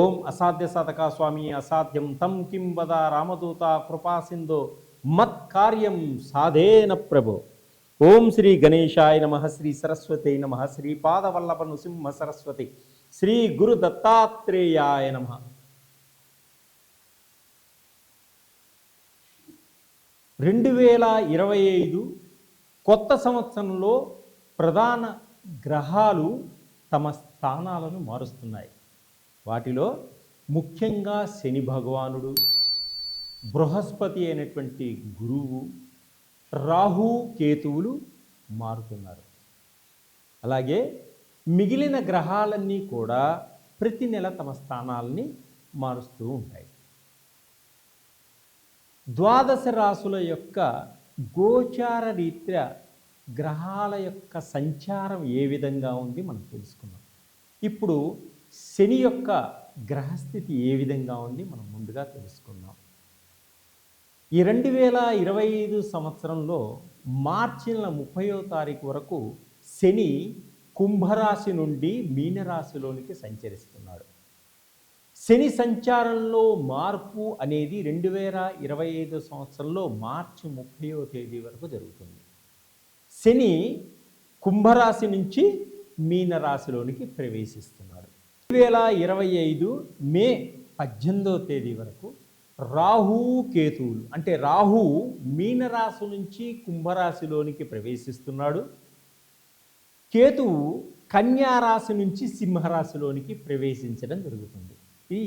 ఓం అసాధ్య సాధక స్వామి అసాధ్యం తం కిం వద రామదూత కృపా సింధో. మత్కార్యం సాధేన ప్రభు. ఓం శ్రీ గణేశాయ నమ శ్రీ సరస్వతి నమ శ్రీ పాదవల్లభ నృసింహ సరస్వతి శ్రీ గురు దత్తాత్రేయాయ నమ. రెండు వేల ఇరవై ఐదు కొత్త సంవత్సరంలో ప్రధాన గ్రహాలు తమ స్థానాలను మారుస్తున్నాయి. వాటిలో ముఖ్యంగా శని భగవానుడు బృహస్పతి అయినటువంటి గురువు రాహు కేతువులు మారుతున్నారు. అలాగే మిగిలిన గ్రహాలన్నీ కూడా ప్రతి నెల తమ స్థానాలని మారుస్తూ ఉంటాయి. ద్వాదశ రాసుల యొక్క గోచార రీత్యా గ్రహాల యొక్క సంచారం ఏ విధంగా ఉంది మనం తెలుసుకున్నాం ఇప్పుడు శని యొక్క గ్రహస్థితి ఏ విధంగా ఉంది మనం ముందుగా తెలుసుకుందాం. ఈ రెండు వేల ఇరవై ఐదు సంవత్సరంలో మార్చి నెల ముప్పయో తారీఖు వరకు శని కుంభరాశి నుండి మీనరాశిలోనికి సంచరిస్తున్నాడు. శని సంచారంలో మార్పు అనేది రెండు వేల ఇరవై ఐదు సంవత్సరంలో మార్చి ముప్పయో తేదీ వరకు జరుగుతుంది. శని కుంభరాశి నుంచి మీనరాశిలోనికి ప్రవేశిస్తున్నాడు. వేల ఇరవై ఐదు మే పద్దెనిమిదవ తేదీ వరకు రాహు కేతువులు అంటే రాహు మీనరాశి నుంచి కుంభరాశిలోనికి ప్రవేశిస్తున్నాడు. కేతువు కన్యారాశి నుంచి సింహరాశిలోనికి ప్రవేశించడం జరుగుతుంది. ఈ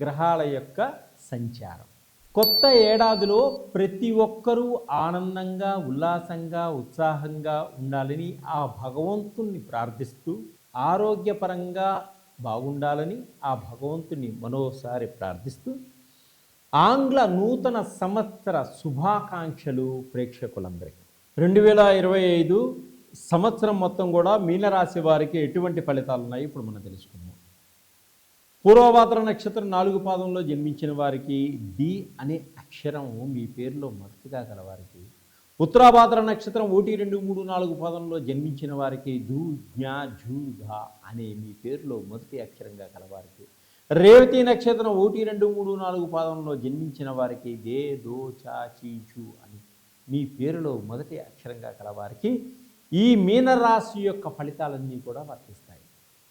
గ్రహాల యొక్క సంచారం. కొత్త ఏడాదిలో ప్రతి ఒక్కరూ ఆనందంగా ఉల్లాసంగా ఉత్సాహంగా ఉండాలని ఆ భగవంతుణ్ణి ప్రార్థిస్తూ ఆరోగ్యపరంగా బాగుండాలని ఆ భగవంతుని మరోసారి ప్రార్థిస్తూ ఆంగ్ల నూతన సంవత్సర శుభాకాంక్షలు ప్రేక్షకులందరికీ. రెండు వేల ఇరవై ఐదు సంవత్సరం మొత్తం కూడా మీనరాశి వారికి ఎటువంటి ఫలితాలు ఉన్నాయి? ఇప్పుడు మనం తెలుసుకుందాం. పూర్వభాద్ర నక్షత్రం నాలుగు పాదంలో జన్మించిన వారికి డి అనే అక్షరం మీ పేరులో మొదటిగా గల వారికి ఉత్తరాభాద్ర నక్షత్రం ఒకటి రెండు మూడు నాలుగు పదంలో జన్మించిన వారికి ధూ జ్ఞా ఝూ ధా అనే మీ పేరులో మొదటి అక్షరంగా కలవారికి. రేవతి నక్షత్రం ఒకటి రెండు మూడు నాలుగు పాదంలో జన్మించిన వారికి దే దో చా చీచు అని మీ పేరులో మొదటి అక్షరంగా కలవారికి ఈ మీనరాశి యొక్క ఫలితాలన్నీ కూడా వర్తిస్తాయి.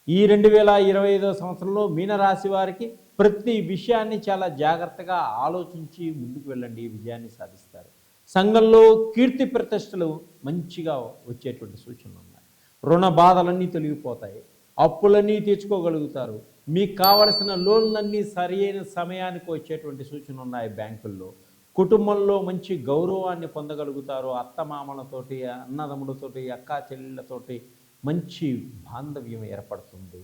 ఈ రెండు వేల ఇరవై ఐదో సంవత్సరంలో మీనరాశి వారికి ప్రతి విషయాన్ని చాలా జాగ్రత్తగా ఆలోచించి ముందుకు వెళ్ళండి విజయాన్ని సాధిస్తారు. సంఘంలో కీర్తి ప్రతిష్టలు మంచిగా వచ్చేటువంటి సూచనలు ఉన్నాయి. రుణ బాధలన్నీ తొలగిపోతాయి. అప్పులన్నీ తీర్చుకోగలుగుతారు. మీకు కావలసిన లోన్లన్నీ సరైన సమయానికి వచ్చేటువంటి సూచనలు ఉన్నాయి బ్యాంకుల్లో. కుటుంబంలో మంచి గౌరవాన్ని పొందగలుగుతారు. అత్తమామలతోటి అన్నదమ్ములతోటి అక్కా చెల్లెళ్ళతోటి మంచి బాంధవ్యం ఏర్పడుతుంది.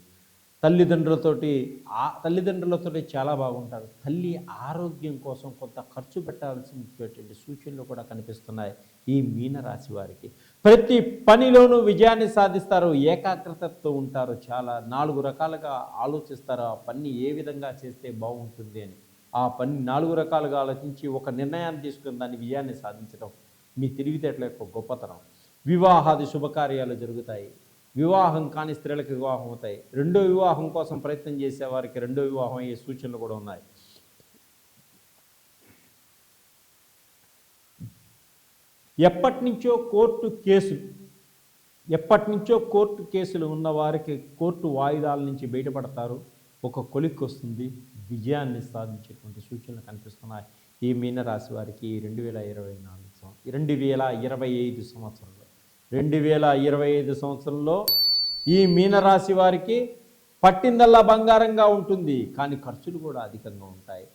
తల్లిదండ్రులతోటి ఆ తల్లిదండ్రులతోటి చాలా బాగుంటారు. తల్లి ఆరోగ్యం కోసం కొంత ఖర్చు పెట్టాల్సినటువంటి సూచనలు కూడా కనిపిస్తున్నాయి ఈ మీనరాశి వారికి. ప్రతి పనిలోనూ విజయాన్ని సాధిస్తారు ఏకాగ్రతతో ఉంటారు చాలా నాలుగు రకాలుగా ఆలోచిస్తారు ఆ పని ఏ విధంగా చేస్తే బాగుంటుంది అని. ఆ పని నాలుగు రకాలుగా ఆలోచించి ఒక నిర్ణయాన్ని తీసుకుని దాన్ని విజయాన్ని సాధించడం మీ తెలివితేటల యొక్క గొప్పతనం. వివాహాది శుభకార్యాలు జరుగుతాయి. వివాహం కాని స్త్రీలకు వివాహం అవుతాయి. రెండో వివాహం కోసం ప్రయత్నం చేసే వారికి రెండో వివాహం అయ్యే సూచనలు కూడా ఉన్నాయి. ఎప్పటి నుంచో కోర్టు కేసులు ఎప్పటి నుంచో కోర్టు కేసులు ఉన్న వారికి కోర్టు వాయిదాల నుంచి బయటపడతారు. ఒక కొలిక్ వస్తుంది విజయాన్ని సాధించేటువంటి సూచనలు కనిపిస్తున్నాయి. ఈ మీనరాశి వారికి రెండు వేల ఇరవై నాలుగు సంవత్సరం రెండు వేల ఇరవై ఐదు సంవత్సరం రెండు వేల ఇరవై ఐదు సంవత్సరంలో ఈ మీనరాశి వారికి పట్టిందల్లా బంగారంగా ఉంటుంది కానీ ఖర్చులు కూడా అధికంగా ఉంటాయి.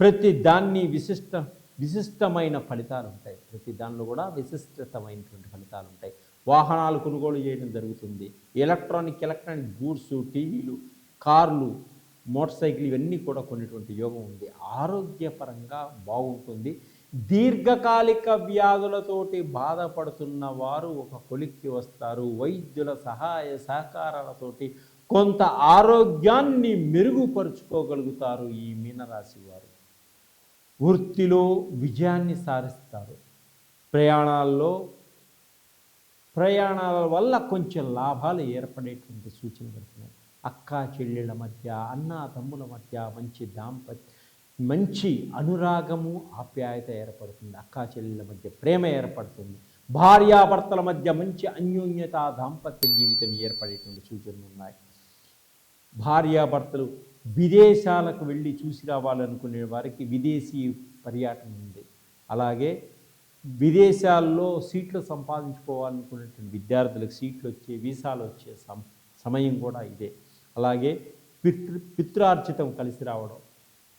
ప్రతి దాన్ని విశిష్ట విశిష్టమైన ఫలితాలు ఉంటాయి. ప్రతి దానిలో కూడా విశిష్టతమైనటువంటి ఫలితాలు ఉంటాయి. వాహనాలు కొనుగోలు చేయడం జరుగుతుంది. ఎలక్ట్రానిక్ ఎలక్ట్రానిక్ గూడ్స్ టీవీలు కార్లు మోటార్ సైకిల్ ఇవన్నీ కూడా కొనేటువంటి యోగం ఉంది. ఆరోగ్యపరంగా బాగుంటుంది. దీర్ఘకాలిక వ్యాధులతోటి బాధపడుతున్న వారు ఒక కొలిక్కి వస్తారు. వైద్యుల సహాయ సహకారాలతోటి కొంత ఆరోగ్యాన్ని మెరుగుపరుచుకోగలుగుతారు ఈ మీనరాశి వారు. వృత్తిలో విజయాన్ని సాధిస్తారు. ప్రయాణాల్లో ప్రయాణాల వల్ల కొంచెం లాభాలు ఏర్పడేటువంటి సూచనలు పెడుతున్నాయి అక్క చెల్లెళ్ళ మధ్య అన్న తమ్ముల మధ్య మంచి దాంపత్య మంచి అనురాగము ఆప్యాయత ఏర్పడుతుంది. అక్కా చెల్లెల మధ్య ప్రేమ ఏర్పడుతుంది. భార్యాభర్తల మధ్య మంచి అన్యోన్యత దాంపత్య జీవితం ఏర్పడేటువంటి సూచనలు ఉన్నాయి. భార్యాభర్తలు విదేశాలకు వెళ్ళి చూసి రావాలనుకునే వారికి విదేశీ పర్యటన ఉంది. అలాగే విదేశాల్లో సీట్లు సంపాదించుకోవాలనుకునేటువంటి విద్యార్థులకు సీట్లు వచ్చే వీసాలు వచ్చే సమయం కూడా ఇదే. అలాగే పితృ పిత్రార్జితం కలిసి రావడం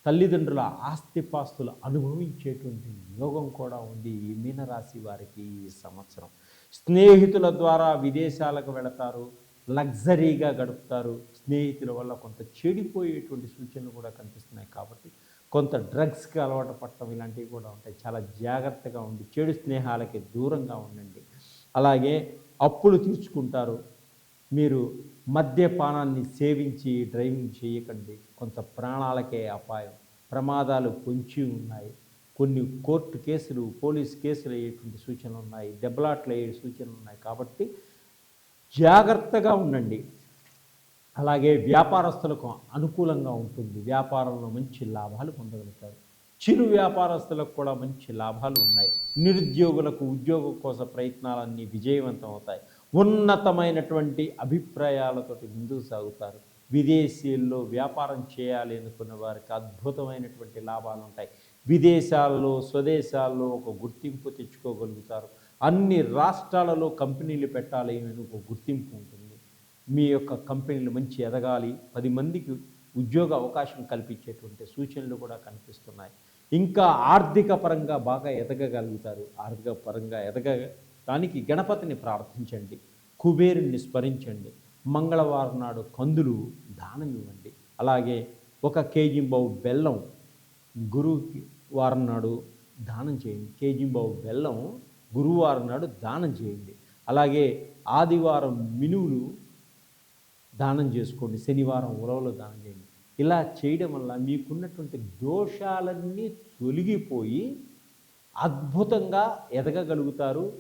తల్లిదండ్రుల ఆస్తిపాస్తులు అనుభవించేటువంటి యోగం కూడా ఉంది ఈ మీనరాశి వారికి ఈ సంవత్సరం. స్నేహితుల ద్వారా విదేశాలకు వెళతారు లగ్జరీగా గడుపుతారు. స్నేహితుల వల్ల కొంత చెడిపోయేటువంటి సూచనలు కూడా కనిపిస్తున్నాయి కాబట్టి కొంత డ్రగ్స్కి అలవాటు పడటం ఇలాంటివి కూడా ఉంటాయి. చాలా జాగ్రత్తగా ఉండి చెడు స్నేహాలకి దూరంగా ఉండండి. అలాగే అప్పులు తీర్చుకుంటారు. మీరు మద్యపానాన్ని సేవించి డ్రైవింగ్ చేయకండి. కొంత ప్రాణాలకే అపాయం. ప్రమాదాలు పొంచి ఉన్నాయి. కొన్ని కోర్టు కేసులు పోలీస్ కేసులు అయ్యేటువంటి సూచనలు ఉన్నాయి. దెబ్బలాట్లు అయ్యే సూచనలు ఉన్నాయి. కాబట్టి జాగ్రత్తగా ఉండండి. అలాగే వ్యాపారస్తులకు అనుకూలంగా ఉంటుంది. వ్యాపారంలో మంచి లాభాలు పొందగలుగుతారు. చిరు వ్యాపారస్తులకు కూడా మంచి లాభాలు ఉన్నాయి. నిరుద్యోగులకు ఉద్యోగం కోసం ప్రయత్నాలన్నీ విజయవంతం అవుతాయి. ఉన్నతమైనటువంటి అభిప్రాయాలతోటి ముందుకు సాగుతారు. విదేశీల్లో వ్యాపారం చేయాలి అనుకున్న వారికి అద్భుతమైనటువంటి లాభాలు ఉంటాయి. విదేశాల్లో స్వదేశాల్లో ఒక గుర్తింపు తెచ్చుకోగలుగుతారు. అన్ని రాష్ట్రాలలో కంపెనీలు పెట్టాలి అని ఒక గుర్తింపు ఉంటుంది. మీ యొక్క కంపెనీలు మంచి ఎదగాలి. పది మందికి ఉద్యోగ అవకాశం కల్పించేటువంటి సూచనలు కూడా కనిపిస్తున్నాయి. ఇంకా ఆర్థిక పరంగా బాగా ఎదగగలుగుతారు. ఆర్థిక పరంగా దానికి గణపతిని ప్రార్థించండి కుబేరుణ్ణి స్మరించండి మంగళవారం నాడు కందులు దానం ఇవ్వండి. అలాగే ఒక కేజీంబావు బెల్లం గురువుకి వారం నాడు దానం చేయండి. కేజీంబావు బెల్లం గురువారం నాడు దానం చేయండి. అలాగే ఆదివారం మినువులు దానం చేసుకోండి. శనివారం ఉలవలు దానం చేయండి. ఇలా చేయడం వల్ల మీకున్నటువంటి దోషాలన్నీ తొలగిపోయి అద్భుతంగా ఎదగగలుగుతారు.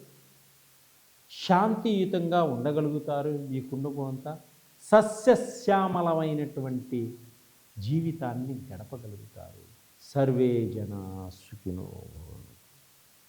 శాంతియుతంగా ఉండగలుగుతారు మీ కుటుంబం సస్యశ్యామలమైనటువంటి జీవితాన్ని గడపగలుగుతారు. సర్వే జన సుఖినో